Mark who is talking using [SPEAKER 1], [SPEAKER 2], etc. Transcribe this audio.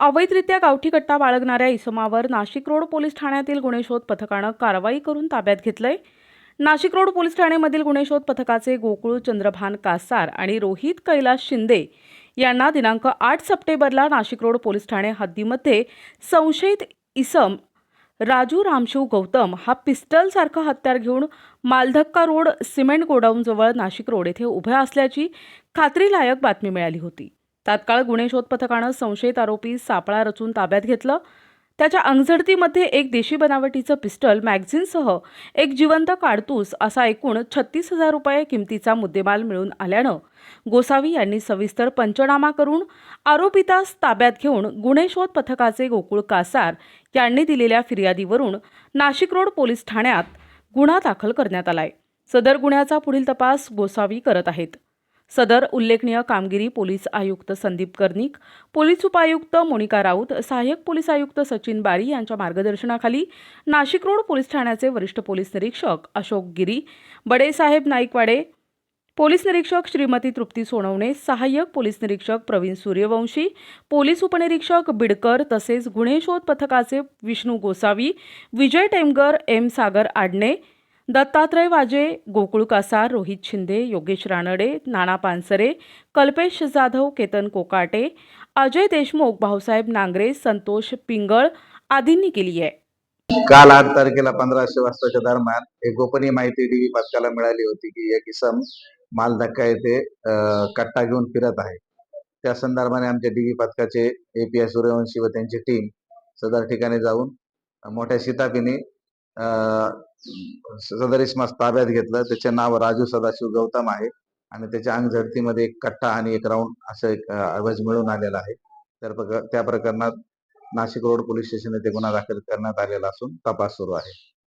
[SPEAKER 1] अवैधरित्या गावठी कट्टा बाळगणाऱ्या इसमावर नाशिक रोड पोलीस ठाण्यातील गुन्हे शोध पथकानं कारवाई करून ताब्यात घेतलंय. नाशिक रोड पोलीस ठाण्यामधील गुन्हे शोध पथकाचे गोकुळ चंद्रभान कासार आणि रोहित कैलास शिंदे यांना दिनांक आठ सप्टेंबरला नाशिक रोड पोलीस ठाणे हद्दीमध्ये संशयित इसम राजू रामशिव गौतम हा पिस्टलसारखं हत्यार घेऊन मालधक्का रोड सिमेंट गोडाऊनजवळ नाशिक रोड येथे उभ्या असल्याची खात्रीलायक बातमी मिळाली होती. तात्काळ गुन्हे शोध पथकानं संशयित आरोपी सापळा रचून ताब्यात घेतलं. त्याच्या अंगझडतीमध्ये एक देशी बनावटीचं पिस्टल मॅगझिनसह एक जिवंत काडतूस असा एकूण छत्तीस हजार रुपये किमतीचा मुद्देमाल मिळून आल्यानं गोसावी यांनी सविस्तर पंचनामा करून आरोपितास ताब्यात घेऊन गुन्हे शोध पथकाचे गोकुळ कासार यांनी दिलेल्या फिर्यादीवरून नाशिक रोड पोलीस ठाण्यात गुन्हा दाखल करण्यात आलाय. सदर गुन्ह्याचा पुढील तपास गोसावी करत आहेत. सदर उल्लेखनीय कामगिरी पोलीस आयुक्त संदीप कर्णिक पोलीस उपायुक्त मोनिका राऊत सहाय्यक पोलीस आयुक्त सचिन बारी यांच्या मार्गदर्शनाखाली नाशिक रोड पोलीस ठाण्याचे वरिष्ठ पोलीस निरीक्षक अशोक गिरी बडेसाहेब नाईकवाडे पोलीस निरीक्षक श्रीमती तृप्ती सोनवणे सहाय्यक पोलीस निरीक्षक प्रवीण सूर्यवंशी पोलीस उपनिरीक्षक बिडकर तसेच गुन्हे शोध पथकाचे विष्णू गोसावी विजय टेमगर एम सागर आडणे दत्तात्रय वाजे गोकुळ कासार रोहित शिंदे योगेश रानडे नाना पानसरे कल्पेश जाधव केतन कोकाटे अजय देशमुख भाऊसाहेब नांगरे संतोष पिंगळ आदींनी केली आहे.
[SPEAKER 2] काल आठ तारखेला पंधराशे वाजताच्या दरम्यान एक गोपनीय माहिती टीव्ही पथकाला मिळाली होती की एक इसम मालधक्का येथे कट्टा घेऊन फिरत आहे. त्या संदर्भाने आमच्या डीबी पथकाचे एपीआय सूर्यवंशी व त्यांची टीम सदर ठिकाणी जाऊन मोठ्या शिताफीने सदर इसमास ताब्यात घेतलं. त्याचे नाव राजू सदाशिव गौतम आहे. आणि त्याच्या अंगझडतीमध्ये एक कट्टा आणि एक राऊंड असं एक अवज आवाज मिळून आलेला आहे. तर त्या प्रकरणात नाशिक रोड पोलीस स्टेशन येथे गुन्हा दाखल करण्यात आलेला असून तपास सुरू आहे.